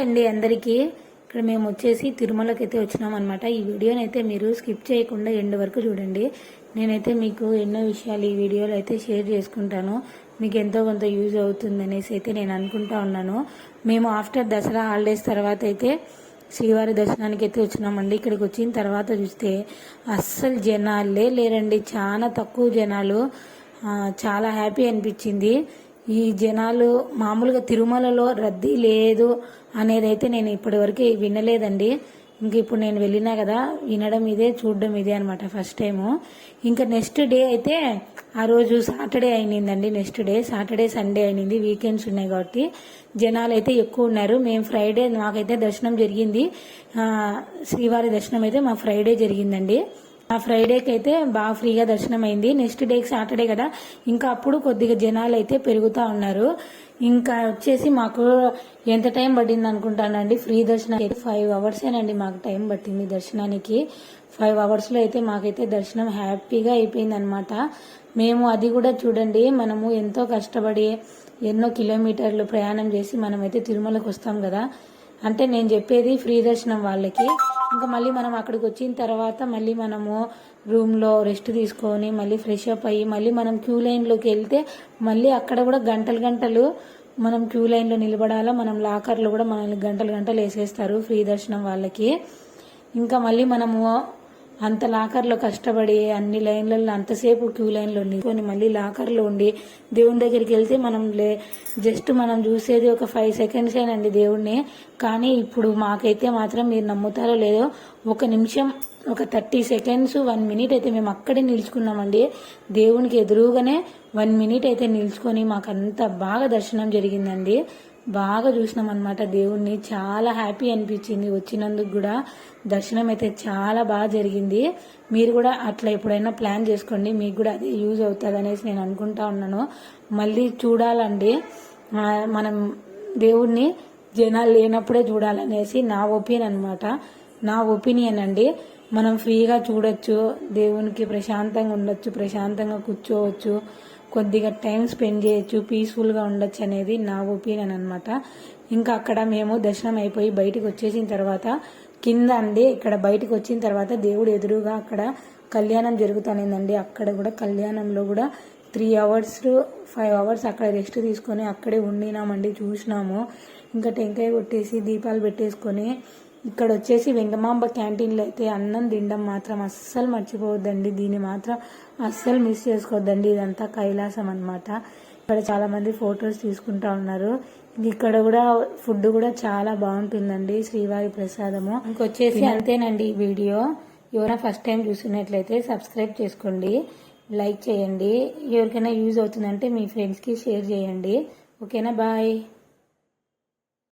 అండి అందరికీ. ఇక్కడ మేము వచ్చేసి తిరుమలకి అయితే వచ్చినాం అనమాట ఈ వీడియోని అయితే మీరు స్కిప్ చేయకుండా ఎండ్ వరకు చూడండి. నేనైతే మీకు ఎన్నో విషయాలు ఈ వీడియోలో అయితే షేర్ చేసుకుంటాను. మీకు ఎంతో కొంత యూజ్ అవుతుంది అనేసి అయితే నేను అనుకుంటా ఉన్నాను. మేము ఆఫ్టర్ దసరా హాలిడేస్ తర్వాత అయితే శ్రీవారి దర్శనానికి అయితే వచ్చినామండి. ఇక్కడికి వచ్చిన తర్వాత చూస్తే అస్సలు జనాలే లేరండి. చాలా తక్కువ జనాలు చాలా హ్యాపీ అనిపించింది. ఈ జనాలు మామూలుగా తిరుమలలో రద్దీ లేదు అనేది అయితే నేను ఇప్పటివరకు వినలేదండి. ఇంక ఇప్పుడు నేను వెళ్ళినా కదా వినడం ఇదే చూడడం ఇదే అనమాట ఫస్ట్ టైము. ఇంకా నెక్స్ట్ డే అయితే ఆ రోజు సాటర్డే అయినిందండి నెక్స్ట్ డే. సాటర్డే సండే అయినింది వీకెండ్స్ ఉన్నాయి కాబట్టి జనాలు అయితే ఎక్కువ ఉన్నారు. మేము ఫ్రైడే మాకైతే దర్శనం జరిగింది. శ్రీవారి దర్శనం అయితే మా ఫ్రైడే జరిగిందండి. ఆ ఫ్రైడేకి అయితే బాగా ఫ్రీగా దర్శనం అయింది నెక్స్ట్ డేకి సాటర్డే కదా. ఇంకా అప్పుడు కొద్దిగా జనాలు అయితే పెరుగుతూ ఉన్నారు. ఇంకా వచ్చేసి మాకు ఎంత టైం పట్టింది అనుకుంటానండి? ఫ్రీ దర్శనం అయితే ఫైవ్ అవర్సేనండి మాకు టైం పట్టింది దర్శనానికి. ఫైవ్ అవర్స్లో అయితే మాకైతే దర్శనం హ్యాపీగా అయిపోయింది అనమాట మేము అది కూడా చూడండి. మనము ఎంతో కష్టపడి ఎన్నో కిలోమీటర్లు ప్రయాణం చేసి మనమైతే తిరుమలకు వస్తాం కదా. అంటే నేను చెప్పేది ఫ్రీ దర్శనం వాళ్ళకి. ఇంకా మళ్ళీ మనం అక్కడికి వచ్చిన తర్వాత మళ్ళీ మనము రూమ్లో రెస్ట్ తీసుకొని మళ్ళీ ఫ్రెష్ అప్ అయ్యి మళ్ళీ మనం క్యూ లైన్లోకి వెళ్తే మళ్ళీ అక్కడ కూడా గంటలు గంటలు మనం క్యూ లైన్లో నిలబడాలా మనం లాకర్లో కూడా మనల్ని గంటలు గంటలు వేసేస్తారు ఫ్రీ దర్శనం వాళ్ళకి. ఇంకా మళ్ళీ మనము అంత లాకర్లో కష్టపడి అన్ని లైన్లలో అంతసేపు క్యూ లైన్లో నిల్కొని మళ్ళీ లాకర్లో ఉండి దేవుని దగ్గరికి వెళ్తే మనం లే జస్ట్ మనం చూసేది ఒక ఫైవ్ సెకండ్స్ ఏనండి దేవుణ్ణి. కానీ ఇప్పుడు మాకైతే మాత్రం మీరు నమ్ముతారో లేదో ఒక నిమిషం ఒక థర్టీ సెకండ్స్ వన్ మినిట్ అయితే మేము అక్కడే నిల్చుకున్నామండి. దేవునికి ఎదురుగానే వన్ మినిట్ అయితే నిల్చుకొని మాకు అంత బాగా దర్శనం జరిగిందండి. బాగా చూసినాం అనమాట దేవుణ్ణి చాలా హ్యాపీ అనిపించింది. వచ్చినందుకు కూడా దర్శనం అయితే చాలా బాగా జరిగింది. మీరు కూడా అట్లా ఎప్పుడైనా ప్లాన్ చేసుకోండి. మీకు కూడా అది యూజ్ అవుతుంది అనేసి నేను అనుకుంటా ఉన్నాను. మళ్ళీ చూడాలండి. మనం దేవుణ్ణి జనాలు లేనప్పుడే చూడాలనేసి నా ఒపీనియన్ అనమాట నా ఒపీనియన్ అండి మనం ఫ్రీగా చూడొచ్చు దేవునికి ప్రశాంతంగా ఉండొచ్చు ప్రశాంతంగా కూర్చోవచ్చు కొద్దిగా టైం స్పెండ్ చేయొచ్చు పీస్ఫుల్గా ఉండొచ్చు అనేది నా ఒపీనియన్ అనమాట ఇంకా అక్కడ మేము దర్శనం అయిపోయి బయటకు వచ్చేసిన తర్వాత కింద అండి ఇక్కడ బయటకు వచ్చిన తర్వాత దేవుడు ఎదురుగా అక్కడ కళ్యాణం జరుగుతానేదండి. అక్కడ కూడా కళ్యాణంలో కూడా త్రీ అవర్స్ ఫైవ్ అవర్స్ అక్కడ రెస్ట్ తీసుకొని అక్కడే ఉండినామండి చూసినాము. ఇంకా టెంకాయ కొట్టేసి దీపాలు పెట్టేసుకొని ఇక్కడ వచ్చేసి వెంగమాంబ క్యాంటీన్లో అయితే అన్నం తినడం మాత్రం అస్సలు మర్చిపోవద్దండి. దీన్ని మాత్రం అస్సలు మిస్ చేసుకోవద్దండి. ఇదంతా కైలాసం అన్నమాట. ఇక్కడ చాలా మంది ఫొటోస్ తీసుకుంటా ఉన్నారు. ఇక్కడ కూడా ఫుడ్ కూడా చాలా బాగుంటుందండి. శ్రీవారి ప్రసాదము. ఇంకొచ్చేసి అంతేనండి ఈ వీడియో. ఎవరైనా ఫస్ట్ టైం చూసినట్లయితే సబ్స్క్రైబ్ చేసుకోండి. లైక్ చేయండి. ఎవరికైనా యూజ్ అవుతుందంటే మీ ఫ్రెండ్స్కి షేర్ చేయండి. ఓకేనా? బాయ్.